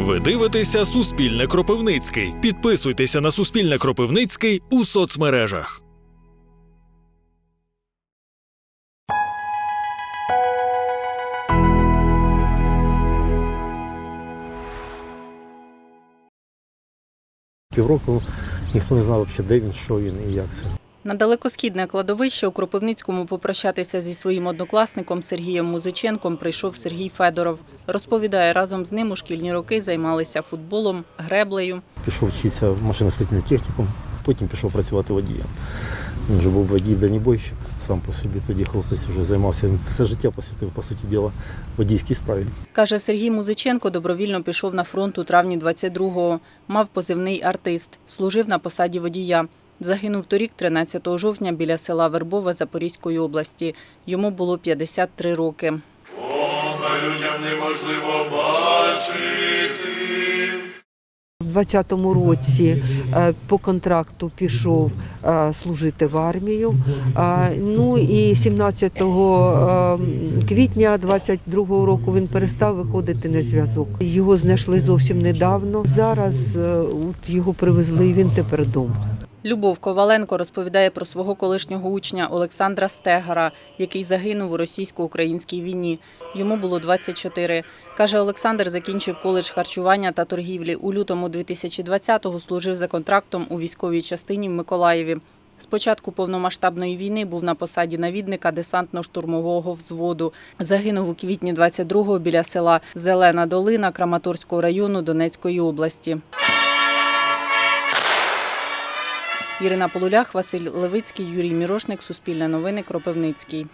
Ви дивитеся Суспільне Кропивницький. Підписуйтеся на Суспільне Кропивницький у соцмережах. Півроку ніхто не знав, де він, що він і як це. На далекосхідне кладовище у Кропивницькому попрощатися зі своїм однокласником Сергієм Музиченком прийшов Сергій Федоров. Розповідає, разом з ним у шкільні роки займалися футболом, греблею. Пішов вчитися в машиностроїтельний технікум, потім пішов працювати водієм. Він вже був водій дальнібойщик сам по собі. Тоді хлопець вже займався він все життя посвятив, по суті діла, водійській справі. Каже, Сергій Музиченко добровільно пішов на фронт у травні 22-го. Мав позивний артист, служив на посаді водія. Загинув торік, 13 жовтня, біля села Вербове Запорізької області. Йому було 53 роки. В 20-му році е, по контракту пішов е, служити в армію. Е, Ну і 17 е, квітня 22-го року він перестав виходити на зв'язок. Його знайшли зовсім недавно. Зараз от його привезли, і він тепер вдома. Любов Коваленко розповідає про свого колишнього учня Олександра Стегара, який загинув у російсько-українській війні. Йому було 24. Каже, Олександр закінчив коледж харчування та торгівлі. У лютому 2020-го служив за контрактом у військовій частині в Миколаєві. З початку повномасштабної війни був на посаді навідника десантно-штурмового взводу. Загинув у квітні 22-го біля села Зелена Долина Краматорського району Донецької області. Ірина Полулях, Василь Левицький, Юрій Мірошник, Суспільне новини, Кропивницький.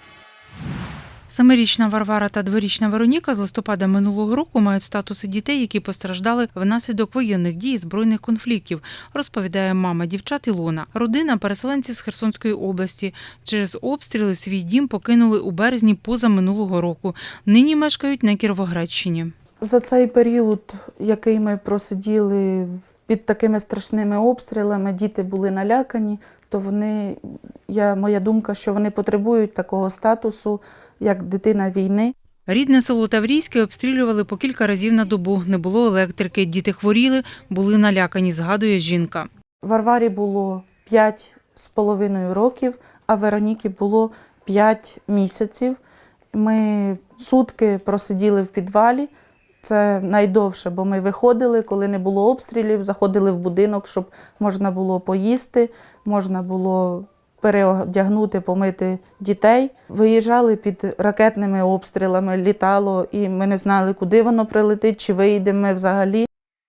Семирічна Варвара та дворічна Вероніка з листопада минулого року мають статуси дітей, які постраждали внаслідок воєнних дій і збройних конфліктів, розповідає мама дівчат Ілона. Родина переселенці з Херсонської області. Через обстріли свій дім покинули у березні поза минулого року. Нині мешкають на Кіровоградщині. За цей період, який ми просиділи під такими страшними обстрілами, діти були налякані, то вони, я, моя думка, що вони потребують такого статусу, як дитина війни. Рідне село Таврійське обстрілювали по кілька разів на добу. Не було електрики. Діти хворіли, були налякані, згадує жінка. Варварі було 5 з половиною років, а Вероніки було 5 місяців. Ми сутки просиділи в підвалі. Це найдовше, бо ми виходили, коли не було обстрілів, заходили в будинок, щоб можна було поїсти, можна було переодягнути, помити дітей. Виїжджали під ракетними обстрілами, літало, і ми не знали, куди воно прилетить, чи вийдемо ми взагалі.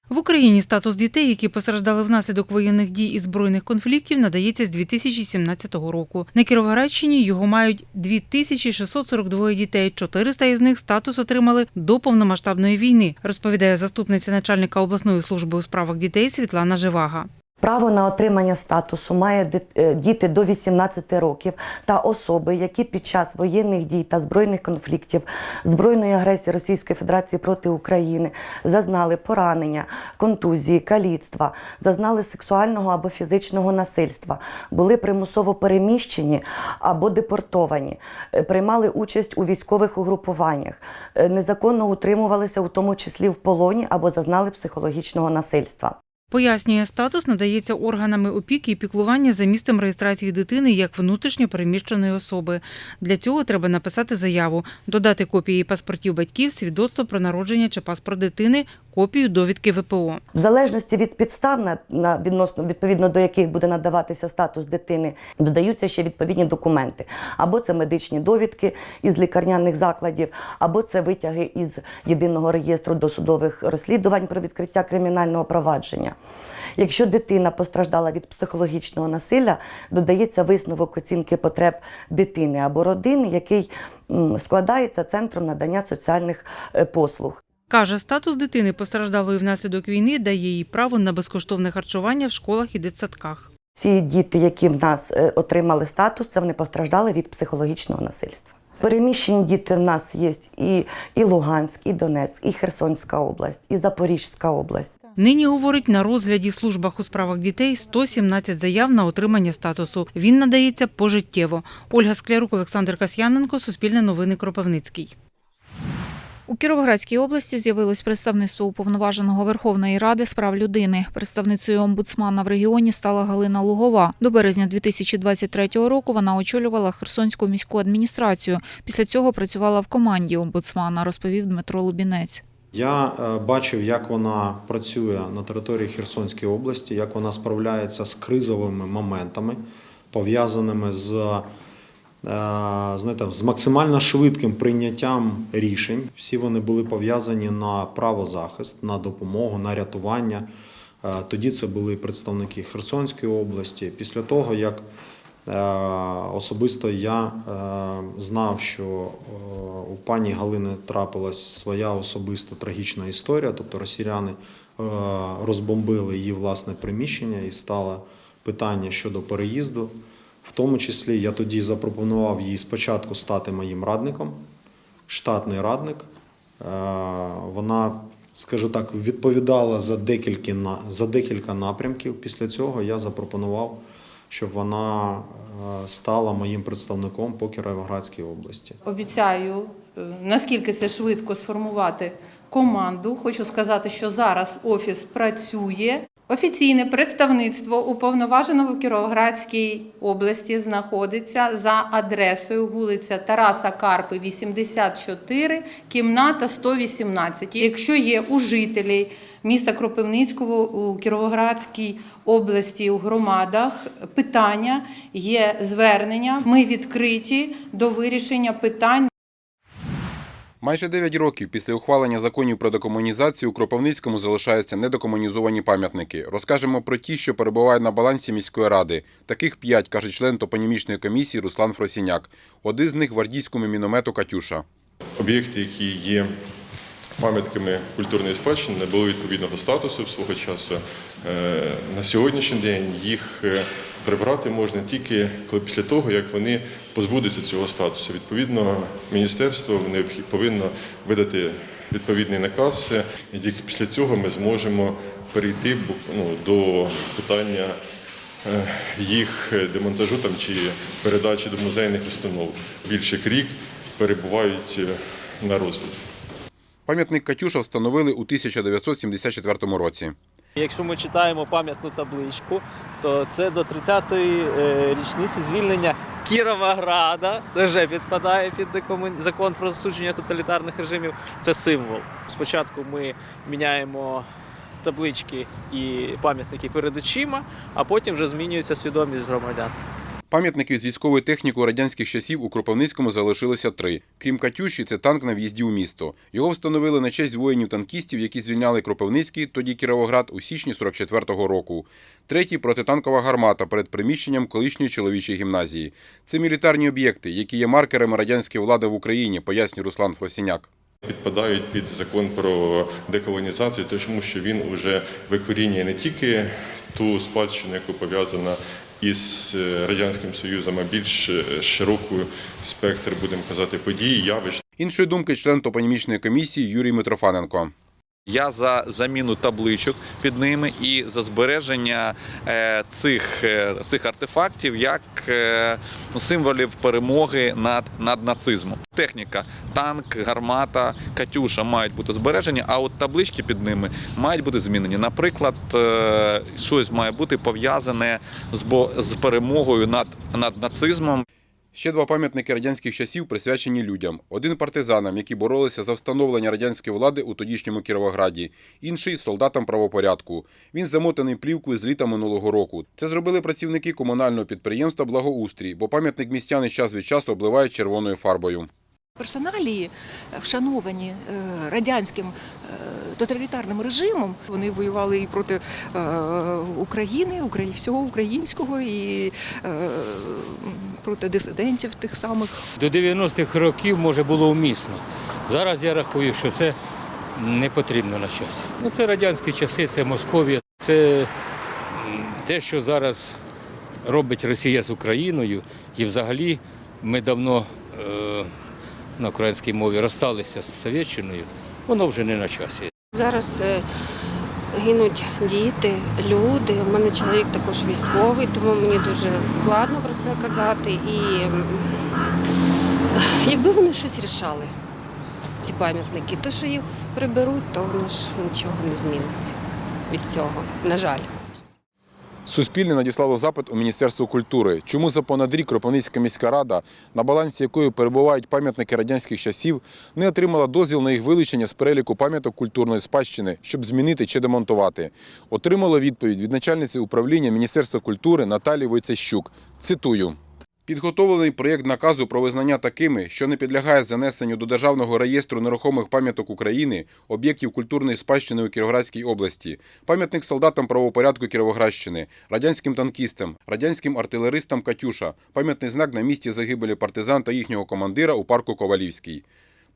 В Україні статус дітей, які постраждали внаслідок воєнних дій і збройних конфліктів, надається з 2017 року. На Кіровоградщині його мають 2642 дітей. 400 із них статус отримали до повномасштабної війни, розповідає заступниця начальника обласної служби у справах дітей Світлана Живага. Право на отримання статусу має е, діти до 18 років та особи, які під час воєнних дій та збройних конфліктів, збройної агресії Російської Федерації проти України зазнали поранення, контузії, каліцтва, зазнали сексуального або фізичного насильства, були примусово переміщені або депортовані, е, приймали участь у військових угрупуваннях, е, незаконно утримувалися, у тому числі в полоні або зазнали психологічного насильства. Пояснює, статус надається органами опіки і піклування за місцем реєстрації дитини як внутрішньо переміщеної особи. Для цього треба написати заяву, додати копії паспортів батьків, свідоцтво про народження чи паспорт дитини, копію довідки ВПО. В залежності від підстав, на, на відносно відповідно до яких буде надаватися статус дитини, додаються ще відповідні документи. Або це медичні довідки із лікарняних закладів, або це витяги із єдиного реєстру досудових розслідувань про відкриття кримінального провадження. Якщо дитина постраждала від психологічного насилля, додається висновок оцінки потреб дитини або родини, який складається центром надання соціальних е, послуг. Каже, статус дитини постраждалої внаслідок війни дає їй право на безкоштовне харчування в школах і дитсадках. Ці діти, які в нас е, отримали статус, це вони постраждали від психологічного насильства. Переміщені діти в нас є і, і Луганськ, і Донецьк, і Херсонська область, і Запорізька область. Нині, говорить, на розгляді в службах у справах дітей 117 заяв на отримання статусу. Він надається пожиттєво. Ольга Склярук, Олександр Касьяненко, Суспільне новини Кропивницький. У Кіровоградській області з'явилось представництво уповноваженого Верховної Ради з прав людини. Представницею омбудсмана в регіоні стала Галина Лугова. До березня 2023 року вона очолювала Херсонську міську адміністрацію. Після цього працювала в команді омбудсмана, розповів Дмитро Лубінець. Я е, бачив, як вона працює на території Херсонської області, як вона справляється з кризовими моментами, пов'язаними з, знаєте, з максимально швидким прийняттям рішень. Всі вони були пов'язані на правозахист, на допомогу, на рятування. Е, Тоді це були представники Херсонської області. Після того, як Е, Особисто я е, знав, що е, у пані Галини трапилась своя особиста трагічна історія, тобто росіяни е, розбомбили її власне приміщення і стало питання щодо переїзду. В тому числі я тоді запропонував їй спочатку стати моїм радником, штатний радник. Е, Вона, скажу так, відповідала за декілька, за декілька напрямків. Після цього я запропонував щоб вона е, стала моїм представником по Кіровоградській області. Обіцяю, е, наскільки це швидко сформувати команду. Хочу сказати, що зараз офіс працює. Офіційне представництво уповноваженого в Кіровоградській області знаходиться за адресою вулиця Тараса Карпи, 84, кімната 118. Якщо є у жителів міста Кропивницького у Кіровоградській області у громадах питання, є звернення, ми відкриті до вирішення питань. Майже 9 років після ухвалення законів про декомунізацію у Кропивницькому залишаються недокомунізовані пам'ятники. Розкажемо про ті, що перебувають на балансі міської ради. Таких п'ять, каже член топонімічної комісії Руслан Фросіняк. Один з них гвардійському міномету Катюша. Об'єкти, які є пам'ятками культурної спадщини, не були відповідного статусу свого часу. Е, На сьогоднішній день їх е, прибрати можна тільки після того, як вони позбудуться цього статусу. Відповідно, міністерство повинно видати відповідний наказ, і тільки після цього ми зможемо перейти ну, до питання е, їх демонтажу там, чи передачі до музейних установ. Більше як рік перебувають е, на розгляді. Пам'ятник Катюша встановили у 1974 році. Якщо ми читаємо пам'ятну табличку, то це до 30-ї е, річниці звільнення Кіровограда, вже підпадає під закон про засудження тоталітарних режимів. Це символ. Спочатку ми міняємо таблички і пам'ятники перед очима, а потім вже змінюється свідомість громадян. Пам'ятників з військовою технікою радянських часів у Кропивницькому залишилося три. Крім Катюші, це танк на в'їзді у місто. Його встановили на честь воїнів-танкістів, які звільняли Кропивницький, тоді Кіровоград, у січні 44-го року. Третій протитанкова гармата перед приміщенням колишньої чоловічої гімназії. Це мілітарні об'єкти, які є маркерами радянської влади в Україні, пояснює Руслан Фросіняк. Підпадають під закон про деколонізацію, тому що він вже викорінює не тільки ту спадщину, яку пов'язана із е, радянським союзом, а більш е, широкий спектр, будемо казати, подій, явищ. Іншої думки член топонімічної комісії Юрій Митрофаненко. Я за заміну табличок під ними і за збереження е, цих, е, цих артефактів як е, ну, символів перемоги над, над нацизмом. Техніка, танк, гармата, катюша мають бути збережені, а от таблички під ними мають бути змінені. Наприклад, щось має бути пов'язане з, бо- з перемогою над, над нацизмом. Ще два пам'ятники радянських часів присвячені людям. Один партизанам, які боролися за встановлення радянської влади у тодішньому Кіровограді, інший солдатам правопорядку. Він замотаний плівкою з літа минулого року. Це зробили працівники комунального підприємства Благоустрій, бо пам'ятник містяни час від часу обливають червоною фарбою. Персоналії, вшановані е, радянським е, тоталітарним режимом, вони воювали і проти е, України, Украї- всього українського, і е, проти дисидентів тих самих. До 90-х років може було умісно. Зараз я рахую, що це не потрібно на часі. Ну, це радянські часи, це Московія, це те, що зараз робить Росія з Україною. І взагалі ми давно е, на українській мові розсталися з Совєтщиною, воно вже не на часі. Зараз е, гинуть діти, люди. У мене чоловік також військовий, тому мені дуже складно про це казати. І якби вони щось рішали, ці пам'ятники. То, що їх приберуть, то воно ж нічого не зміниться від цього. На жаль. Суспільне надіслало запит у Міністерство культури. Чому за понад рік Кропивницька міська рада, на балансі якої перебувають пам'ятники радянських часів, не отримала дозвіл на їх вилучення з переліку пам'яток культурної спадщини, щоб змінити чи демонтувати. Отримало відповідь від начальниці управління Міністерства культури Наталії Войцещук. Цитую. Підготовлений проєкт наказу про визнання такими, що не підлягає занесенню до Державного реєстру нерухомих пам'яток України, об'єктів культурної спадщини у Кіровоградській області, пам'ятник солдатам правопорядку Кіровоградщини, радянським танкістам, радянським артилеристам Катюша, пам'ятний знак на місці загибелі партизан та їхнього командира у парку Ковалівський.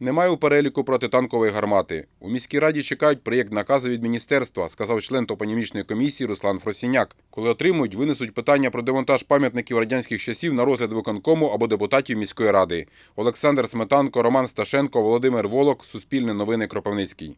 Немає у переліку протитанкової гармати. У міській раді чекають проєкт наказу від міністерства, сказав член топонімічної комісії Руслан Фросіняк. Коли отримують, винесуть питання про демонтаж пам'ятників радянських часів на розгляд виконкому або депутатів міської ради. Олександр Сметанко, Роман Сташенко, Володимир Волок, Суспільне новини Кропивницький.